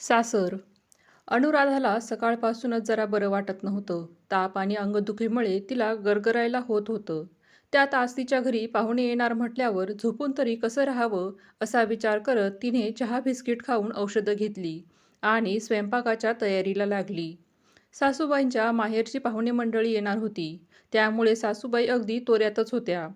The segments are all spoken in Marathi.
सासर. अनुराधाला सकाळपासूनच जरा बरं वाटत नव्हतं. ताप आणि अंगदुखीमुळे तिला गरगरायला होत होतं. त्यात आज तिच्या घरी पाहुणे येणार म्हटल्यावर झोपून तरी कसं राहावं असा विचार करत तिने चहा बिस्किट खाऊन औषधं घेतली आणि स्वयंपाकाच्या तयारीला लागली. सासूबाईंच्या माहेरची पाहुणे मंडळी येणार होती. त्यामुळे सासूबाई अगदी तोऱ्यातच होत्या.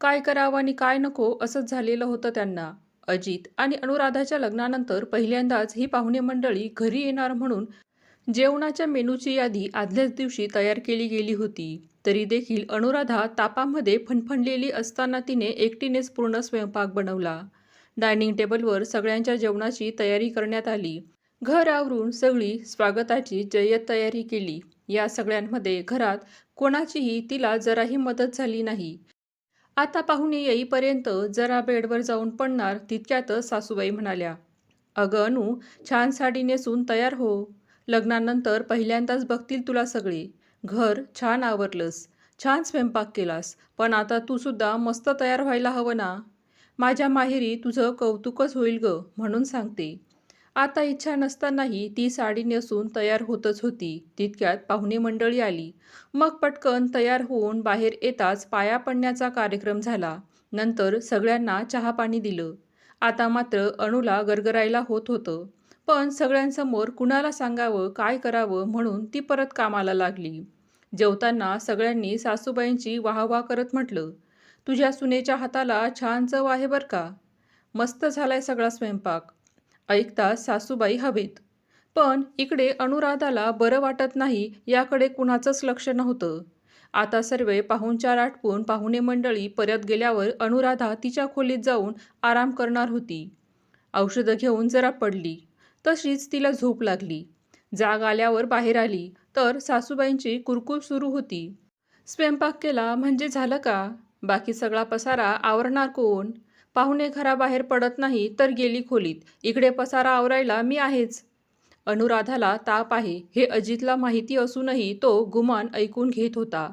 काय करावं आणि काय नको असंच झालेलं होतं त्यांना. अजित आणि अनुराधाच्या लग्नानंतर पहिल्यांदाच ही पाहुणे मंडळी घरी येणार म्हणून जेवणाच्या मेनूची यादी आदल्याच दिवशी तयार केली गेली होती. तरी देखील अनुराधा तापामध्ये फणफणलेली असताना तिने एकटीनेच पूर्ण स्वयंपाक बनवला. डायनिंग टेबलवर सगळ्यांच्या जेवणाची तयारी करण्यात आली. घर आवरून सगळी स्वागताची जय्यत तयारी केली. या सगळ्यांमध्ये घरात कोणाचीही तिला जराही मदत झाली नाही. आता पाहुणे येईपर्यंत जरा बेडवर जाऊन पडणार तितक्यातच सासूबाई म्हणाल्या अगं अनु छान साडी नेसून तयार हो. लग्नानंतर पहिल्यांदाच बघतील तुला सगळे. घर छान आवरलंस. छान स्वयंपाक केलास. पण आता तू सुद्धा मस्त तयार व्हायला हवं ना. माझ्या माहेरी तुझं कौतुकच होईल ग म्हणून सांगते. आता इच्छा नसतानाही ती साडी नेसून तयार होतच होती. तितक्यात पाहुणे मंडळी आली. मग पटकन तयार होऊन बाहेर येताच पाया पडण्याचा कार्यक्रम झाला. नंतर सगळ्यांना चहा पाणी दिलं. आता मात्र अणूला गरगरायला होत होतं. पण सगळ्यांसमोर कुणाला सांगावं काय करावं म्हणून ती परत कामाला लागली. जेवताना सगळ्यांनी सासूबाईंची वाहवा करत म्हटलं तुझ्या सुनेच्या हाताला छान चव आहे बरं का? मस्त झालाय सगळा स्वयंपाक. ऐकता सासूबाई हवेत. पण इकडे अनुराधाला बरं वाटत नाही याकडे कुणाचंच लक्ष नव्हतं. आता सर्व पाहुणचार आटपून पाहुणे मंडळी परत गेल्यावर अनुराधा तिच्या खोलीत जाऊन आराम करणार होती. औषधं घेऊन जरा पडली. तशीच तिला झोप लागली. जाग आल्यावर बाहेर आली तर सासूबाईंची कुरकुर सुरू होती. स्वयंपाक केला म्हणजे झालं का? बाकी सगळा पसारा आवरणार कोण? पाहुणे घराबाहेर पडत नाही तर गेली खोलीत. इकडे पसारा आवरायला मी आहेच. अनुराधाला ताप आहे. हे अजितला माहिती असूनही तो गुमान ऐकून घेत होता.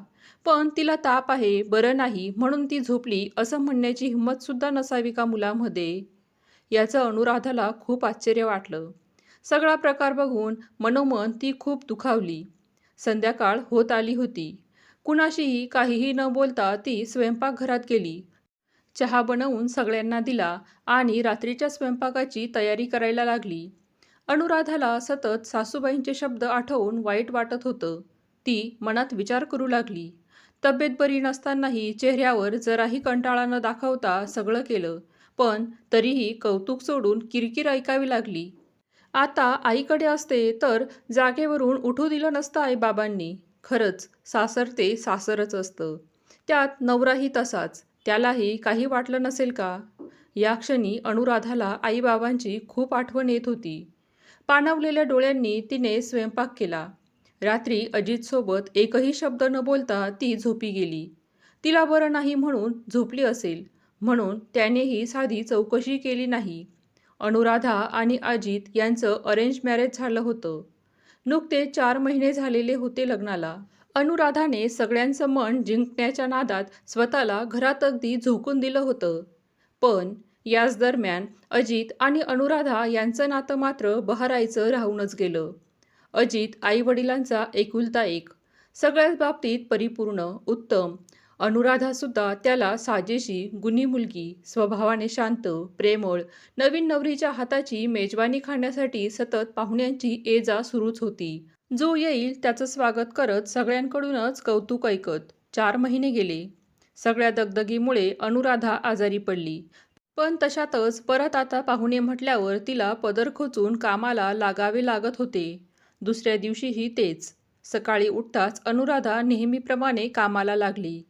पण तिला ताप आहे बरं नाही म्हणून ती झोपली असं म्हणण्याची हिंमतसुद्धा नसावी का मुलामध्ये? याचं अनुराधाला खूप आश्चर्य वाटलं. सगळा प्रकार बघून मनोमन ती खूप दुखावली. संध्याकाळ होत आली होती. कुणाशीही काहीही न बोलता ती स्वयंपाकघरात गेली. चहा बनवून सगळ्यांना दिला आणि रात्रीच्या स्वयंपाकाची तयारी करायला लागली. अनुराधाला सतत सासूबाईंचे शब्द आठवून वाईट वाटत होतं. ती मनात विचार करू लागली. तब्येत बरी नसतानाही चेहऱ्यावर जराही कंटाळा न दाखवता सगळं केलं पण तरीही कौतुक सोडून किरकिर ऐकावी लागली. आता आईकडे असते तर जागेवरून उठू दिलं नसतं आईबाबांनी. खरंच सासर ते सासरच असतं. त्यात नवराही तसाच. त्यालाही काही वाटलं नसेल का? या क्षणी अनुराधाला आईबाबांची खूप आठवण येत होती. पाणावलेल्या डोळ्यांनी तिने स्वयंपाक केला. रात्री अजितसोबत एकही शब्द न बोलता ती झोपी गेली. तिला बरं नाही म्हणून झोपली असेल म्हणून त्यानेही साधी चौकशी केली नाही. अनुराधा आणि अजित यांचं अरेंज मॅरेज झालं होतं. नुकते चार महिने झालेले होते लग्नाला. अनुराधाने सगळ्यांचं मन जिंकण्याच्या नादात स्वतःला घरात अगदी झोकून दिलं होतं. पण याच दरम्यान अजित आणि अनुराधा यांचं नातं मात्र बहरायचं राहूनच गेलं. अजित आईवडिलांचा एकुलता एक. सगळ्याच बाबतीत परिपूर्ण उत्तम. अनुराधासुद्धा त्याला साजेशी गुणी मुलगी स्वभावाने शांत प्रेमळ नवीन नवरीच्या हाताची मेजवानी खाण्यासाठी सतत पाहुण्यांची ये जा सुरूच होती. जो येईल त्याचं स्वागत करत सगळ्यांकडूनच कौतुक ऐकत चार महिने गेले. सगळ्या दगदगीमुळे अनुराधा आजारी पडली. पण तशातच परत आता पाहुणे म्हटल्यावर तिला पदर खोचून कामाला लागावे लागत होते. दुसऱ्या दिवशीही तेच. सकाळी उठताच अनुराधा नेहमीप्रमाणे कामाला लागली.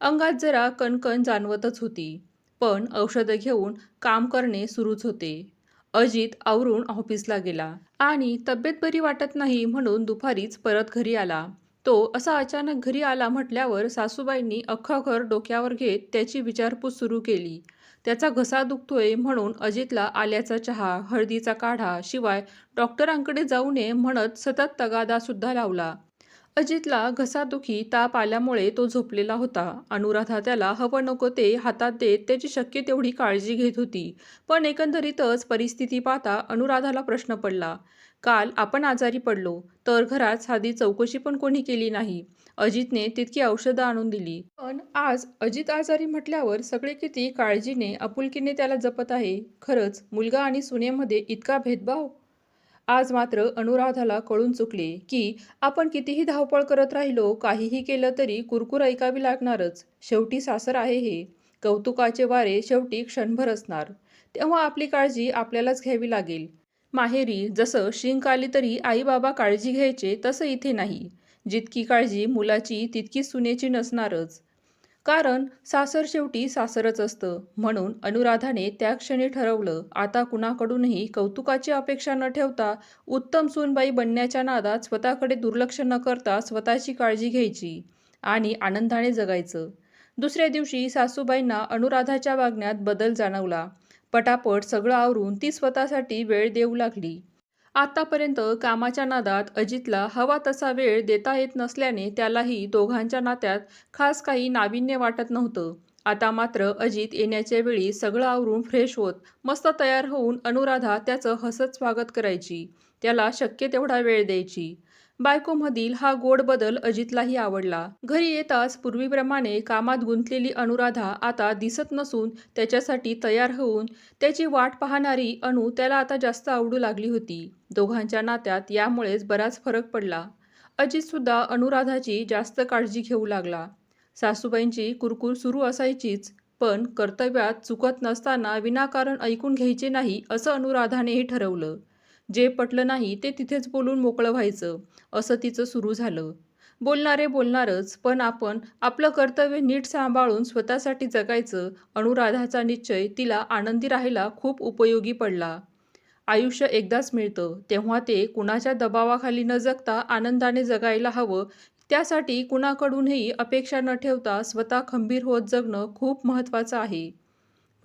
अंगात जरा कणकण जाणवतच होती. पण औषधं घेऊन काम करणे सुरूच होते. अजित आवरून ऑफिसला गेला आणि तब्येत बरी वाटत नाही म्हणून दुपारीच परत घरी आला. तो असा अचानक घरी आला म्हटल्यावर सासूबाईंनी अख्खं घर डोक्यावर घेत त्याची विचारपूस सुरू केली. त्याचा घसा दुखतोय म्हणून अजितला आल्याचा चहा हळदीचा काढा शिवाय डॉक्टरांकडे जाऊ नये म्हणत सतत तगादासुद्धा लावला. अजितला घसादुखी ताप आल्यामुळे तो झोपलेला होता. अनुराधा त्याला हवं नको ते हातात देत त्याची शक्य तेवढी काळजी घेत होती. पण एकंदरीतच परिस्थिती पाहता अनुराधाला प्रश्न पडला. काल आपण आजारी पडलो तर घरात साधी चौकशी पण कोणी केली नाही. अजितने तितकी औषधं आणून दिली. पण आज अजित आजारी म्हटल्यावर सगळे किती काळजीने आपुलकीने त्याला जपत आहे. खरंच मुलगा आणि सुनेमध्ये इतका भेदभाव आज मात्र अनुराधाला कळून चुकले की आपण कितीही धावपळ करत राहिलो काहीही केलं तरी कुरकुर ऐकावी लागणारच. शेवटी सासर आहे हे. कौतुकाचे वारे शेवटी क्षणभर असणार. तेव्हा आपली काळजी आपल्यालाच घ्यावी लागेल. माहेरी जसं शिंक आली तरी आई बाबा काळजी घ्यायचे तसं इथे नाही. जितकी काळजी मुलाची तितकी सुनेची नसणारच. कारण सासर शेवटी सासरच असतं. म्हणून अनुराधाने त्या क्षणी ठरवलं आता कुणाकडूनही कौतुकाची अपेक्षा न ठेवता उत्तम सूनबाई बनण्याच्या नादात स्वतःकडे दुर्लक्ष न करता स्वतःची काळजी घ्यायची आणि आनंदाने जगायचं. दुसऱ्या दिवशी सासूबाईंना अनुराधाच्या वागण्यात बदल जाणवला. पटापट सगळं आवरून ती स्वतःसाठी वेळ देऊ लागली. आतापर्यंत कामाच्या नादात अजितला हवा तसा वेळ देता येत नसल्याने त्यालाही दोघांच्या नात्यात खास काही नाविन्य वाटत नव्हतं. आता मात्र अजित येण्याच्या वेळी सगळं आवरून फ्रेश होत मस्त तयार होऊन अनुराधा त्याचं हसत स्वागत करायची. त्याला शक्य तेवढा वेळ द्यायची. बायकोमधील हा गोड बदल अजितलाही आवडला. घरी येताच पूर्वीप्रमाणे कामात गुंतलेली अनुराधा आता दिसत नसून त्याच्यासाठी तयार होऊन त्याची वाट पाहणारी अनु त्याला आता जास्त आवडू लागली होती. दोघांच्या नात्यात यामुळेच बराच फरक पडला. अजितसुद्धा अनुराधाची जास्त काळजी घेऊ लागला. सासूबाईंची कुरकुर सुरू असायचीच पण कर्तव्यात चुकत नसताना विनाकारण ऐकून घ्यायचे नाही असं अनुराधानेही ठरवलं. जे पटलं नाही ते तिथेच बोलून मोकळं व्हायचं असं तिचं सुरू झालं. बोलणारे बोलणारच पण आपण आपलं कर्तव्य नीट सांभाळून स्वतःसाठी जगायचं अनुराधाचा निश्चय तिला आनंदी राहायला खूप उपयोगी पडला. आयुष्य एकदाच मिळतं तेव्हा ते कुणाच्या दबावाखाली न जगता आनंदाने जगायला हवं त्यासाठी कुणाकडूनही अपेक्षा न ठेवता स्वतः खंबीर होत जगणं खूप महत्त्वाचं आहे.